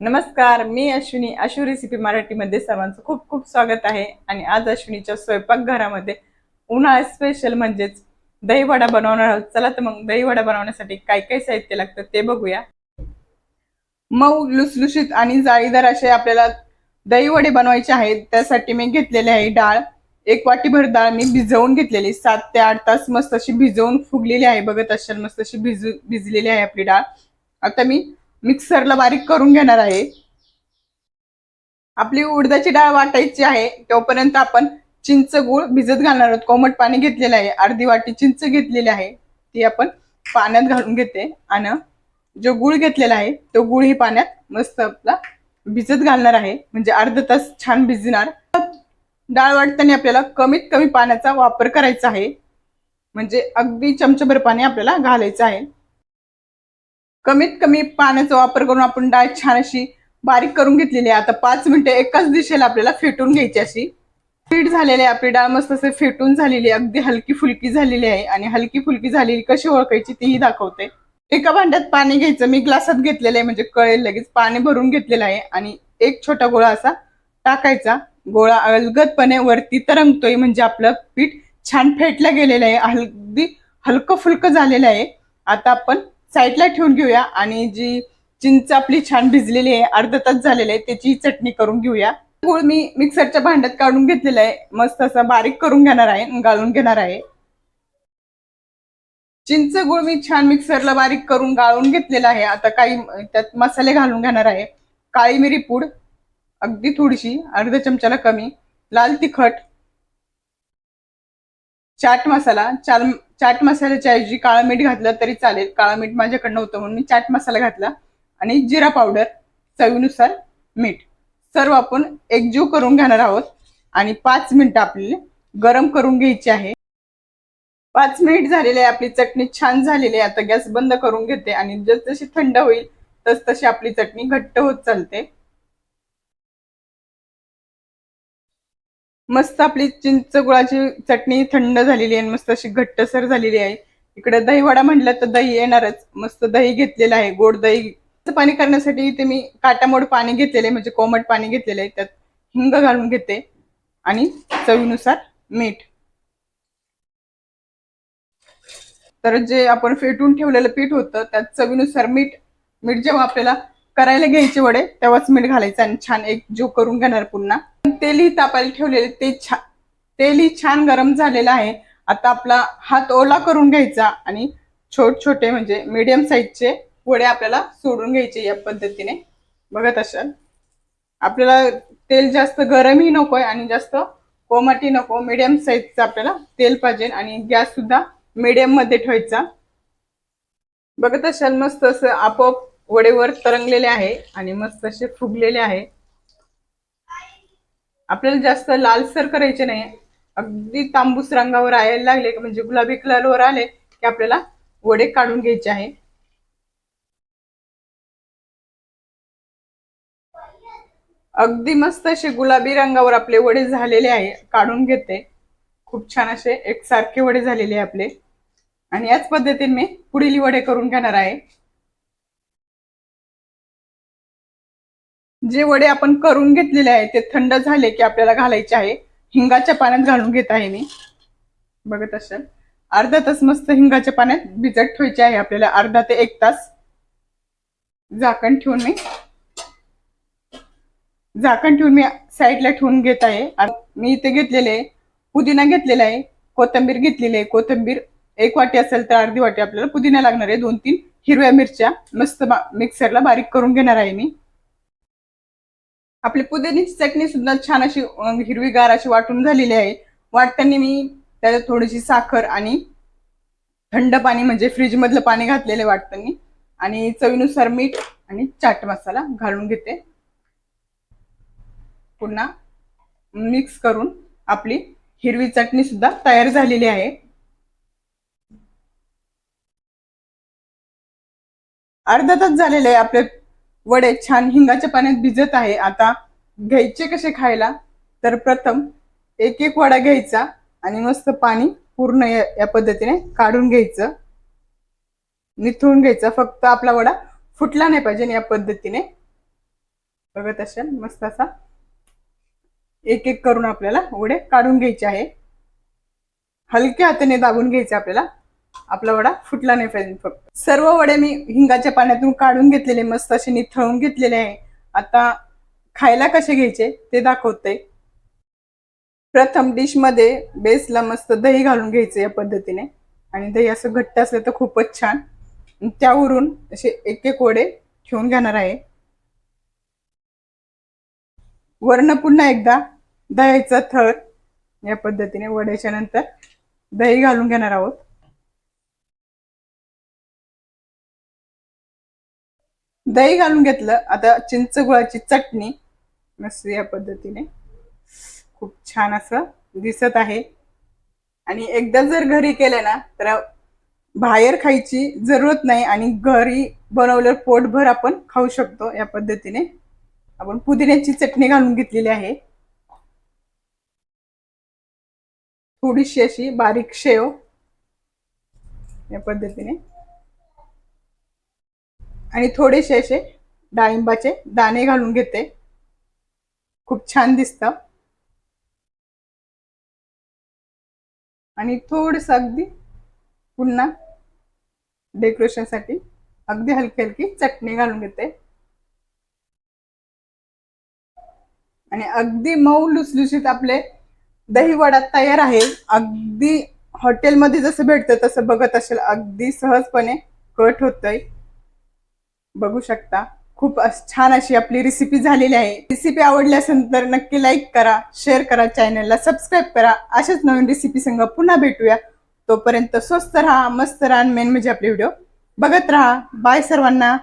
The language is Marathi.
नमस्कार मी अश्विनी. अश्वी रेसिपी मराठीमध्ये सर्वांचं खूप खूप स्वागत आहे. आणि आज अश्विनीच्या स्वयंपाकघरामध्ये उन्हाळा स्पेशल म्हणजेच दहीवडा बनवणार आहोत. चला तर मग दहीवडा बनवण्यासाठी काय काय साहित्य लागतं ते बघूया. मऊ लुसलुशीत आणि जाळीदार असे आपल्याला दहीवडे बनवायचे आहेत. त्यासाठी मी घेतलेले आहे डाळ. एक वाटीभर डाळ मी भिजवून घेतलेली. सात ते आठ तास मस्त अशी भिजवून फुगलेली आहे. बघत असाल मस्त अशी भिजू भिजलेली आहे आपली डाळ. आता मी मिक्सरला बारीक करून घेणार आहे. आपली उडदाची डाळ वाटायची आहे तोपर्यंत आपण चिंच गुळ भिजत घालणार आहोत. कोमट पाणी घेतलेलं आहे अर्धी वाटी चिंच घेतलेली आहे. ती आपण पाण्यात घालून घेते आणि जो गुळ घेतलेला आहे तो गुळ ही पाण्यात मस्त आपला भिजत घालणार आहे. म्हणजे अर्धा तास छान भिजणार. डाळ वाटताना आपल्याला कमीत कमी पाण्याचा वापर करायचा आहे. म्हणजे अगदी चमचभर पाणी आपल्याला घालायचं आहे. कमीत कमी पाण्याचा वापर करून आपण डाळ छान अशी बारीक करून घेतलेली आहे. आता पाच मिनिटं एकाच दिशेला आपल्याला फेटून घ्यायची अशी. फिट झालेली आहे आपली डाळ मस्त असे फेटून झालेली आहे. अगदी हलकी फुलकी झालेली आहे आणि हलकी फुलकी झालेली कशी ओळखायची तीही दाखवते. एका भांड्यात पाणी घ्यायचं. मी ग्लासात घेतलेलं आहे म्हणजे कळेल लगेच. पाणी भरून घेतलेलं आहे आणि एक छोटा गोळा असा टाकायचा. गोळा अलगदपणे वरती तरंगतोय म्हणजे आपलं पीठ छान फेटलं गेलेलं आहे. अगदी हलकं फुलकं झालेलं आहे. आता आपण साईडला ठेवून घेऊया आणि जी चिंच आपली छान भिजलेली आहे अर्धा तास झालेली आहे त्याची चटणी करून घेऊया. गुळ मी मिक्सरच्या भांड्यात काढून घेतलेला आहे. मस्त असा बारीक करून घेणार आहे गाळून घेणार आहे. चिंच गुळ मी छान मिक्सरला बारीक करून गाळून घेतलेला आहे. आता काही त्यात मसाले घालून घेणार आहे. काळी मिरी पूड अगदी थोडीशी अर्ध्या चमच्याला कमी लाल तिखट चाट मसाला चाल चाट मसाल्याच्या ऐवजी काळा मीठ घातलं तरी चालेल. काळा मीठ माझ्याकडनं होतं म्हणून मी चाट मसाला घातला आणि जिरा पावडर चवीनुसार मीठ. सर्व आपण एकजीव करून घेणार आहोत आणि पाच मिनिटं आपली गरम करून घ्यायची आहे. पाच मिनिट झालेले आहे आपली चटणी छान झालेली आहे. आता गॅस बंद करून घेते आणि जसजशी थंड होईल तस तशी आपली चटणी घट्ट होत चालते. मस्त आपली चिंच गुळाची चटणी थंड झालेली आहे मस्त अशी घट्टसर झालेली आहे. इकडे दहीवडा म्हटलं तर दही येणारच. मस्त दही घेतलेलं आहे गोड दही. पाणी करण्यासाठी इथे मी काटामोड पाणी घेतलेलं आहे म्हणजे कोमट पाणी घेतलेलं आहे त्यात हिंग घालून घेते. आणि चवीनुसार मीठ. तर जे आपण फेटून ठेवलेलं पीठ होतं त्यात चवीनुसार मीठ मीठ जेव्हा आपल्याला करायला घ्यायचे वडे तेव्हाच मीठ घालायचं आणि छान एक जो करून घेणार पुन्हा. तेलही तापायला ठेवलेले ते छान तेलही छान गरम झालेलं आहे. आता आपला हात ओला करून घ्यायचा आणि छोट छोटे म्हणजे मीडियम साईजचे वडे आपल्याला सोडून घ्यायचे या पद्धतीने. बघत असाल? आपल्याला तेल जास्त गरमही नकोय आणि जास्त कोमटही नको. मीडियम साईजचं आपल्याला तेल पाहिजे आणि गॅस सुद्धा मीडियममध्ये ठेवायचा. बघत असाल? मस्त असं आपोआप वडेवर तरंगलेले आहे आणि मस्त असे फुगलेले आहे. आपल्याला जास्त लालसर करायचे नाही. अगदी तांबूस रंगावर यायला लागले म्हणजे गुलाबी कलरवर आले की आपल्याला वडे काढून घ्यायचे आहे. अगदी मस्त असे गुलाबी रंगावर आपले वडे झालेले आहे. काढून घेते. खूप छान असे एकसारखे वडे झालेले आहे आपले. आणि याच पद्धतीने मी पुढील वडे करून घेणार आहे. जे वडे आपण करून घेतलेले आहे ते थंड झाले की आपल्याला घालायचे आहे. हिंगाच्या पाण्यात घालून घेत आहे मी. बघत असाल. अर्धा तास मस्त हिंगाच्या पाण्यात भिजत ठेवायचे आहे आपल्याला. अर्धा ते एक तास झाकण ठेवून मी. झाकण ठेवून मी साईडला ठेवून घेत आहे. मी इथे घेतलेले आहे. पुदिना घेतलेला आहे. कोथंबीर घेतलेली आहे. कोथंबीर एक वाटी असेल तर अर्धी वाटी आपल्याला पुदिना लागणार आहे. दोन तीन हिरव्या मिरच्या मस्त मिक्सरला बारीक करून घेणार आहे मी. आपली पुदिन्याची चटणी सुद्धा छान अशी हिरवीगार अशी वाटून झालेली आहे. वाटताना मी त्याच्यात थोडीशी साखर आणि थंड पाणी म्हणजे फ्रीजमधलं पाणी घातलेलं वाटताना. आणि चवीनुसार मीठ आणि चाट मसाला घालून घेते. पुन्हा मिक्स करून आपली हिरवी चटणी सुद्धा तयार झालेली आहे. अर्धा तास झालेले आहे आपले वडे छान हिंगाच्या पाण्यात भिजत आहे. आता घ्यायचे कसे खायला? तर प्रथम एक एक वडा घ्यायचा आणि मस्त पाणी पूर्ण या पद्धतीने काढून घ्यायचं. निथळून घ्यायचं. फक्त आपला वडा फुटला नाही पाहिजे या पद्धतीने बघत असेल मस्त असा एक एक करून आपल्याला वडे काढून घ्यायचे आहे. हलक्या हाताने दाबून घ्यायचे आपल्याला. आपला वडा फुटला नाही पाहिजे फक्त. सर्व वडे मी हिंगाच्या पाण्यातून काढून घेतलेले मस्त असे निथळून घेतलेले आहे. आता खायला कसे घ्यायचे ते दाखवते. प्रथम डिशमध्ये बेसला मस्त दही घालून घ्यायचं या पद्धतीने. आणि दही असं घट्ट असलं तर खूपच छान. त्यावरून असे एक एक वडे ठेवून घेणार आहे. वर्ण पुन्हा एकदा दह्याचा थर या पद्धतीने वड्याच्या नंतर दही घालून घेणार आहोत. दही घालून घेतलं. आता चिंच गुळाची चटणी मस्त या पद्धतीने. खूप छान असं दिसत आहे. आणि एकदा जर घरी केलं ना तर बाहेर खायची जरूरत नाही आणि घरी बनवल्यावर पोटभर आपण खाऊ शकतो या पद्धतीने. आपण पुदिन्याची चटणी घालून घेतलेली आहे. थोडीशी अशी बारीक शेव या पद्धतीने. आणि थोडेसे असे डाळिंबाचे दाणे घालून घेते. खूप छान दिसतं. आणि थोडस अगदी पुन्हा डेकोरेशनसाठी अगदी हलकी हलकी चटणी घालून घेते. आणि अगदी मऊ लुसलुशीत आपले दही वडा तयार आहे. अगदी हॉटेलमध्ये जसं भेटतं तसं बघत असेल. अगदी सहजपणे कट होतंय. बघू शकता. खूप छान अशी आपली रेसिपी झालेली आहे. रेसिपी आवडली असेल तर नक्की लाईक करा शेअर करा चॅनलला सबस्क्राईब करा. अशाच नवीन रेसिपी संग पुन्हा भेटूया. तोपर्यंत स्वस्त राहा मस्त राहा मेन म्हणजे आपले व्हिडिओ बघत राहा. बाय सर्वांना.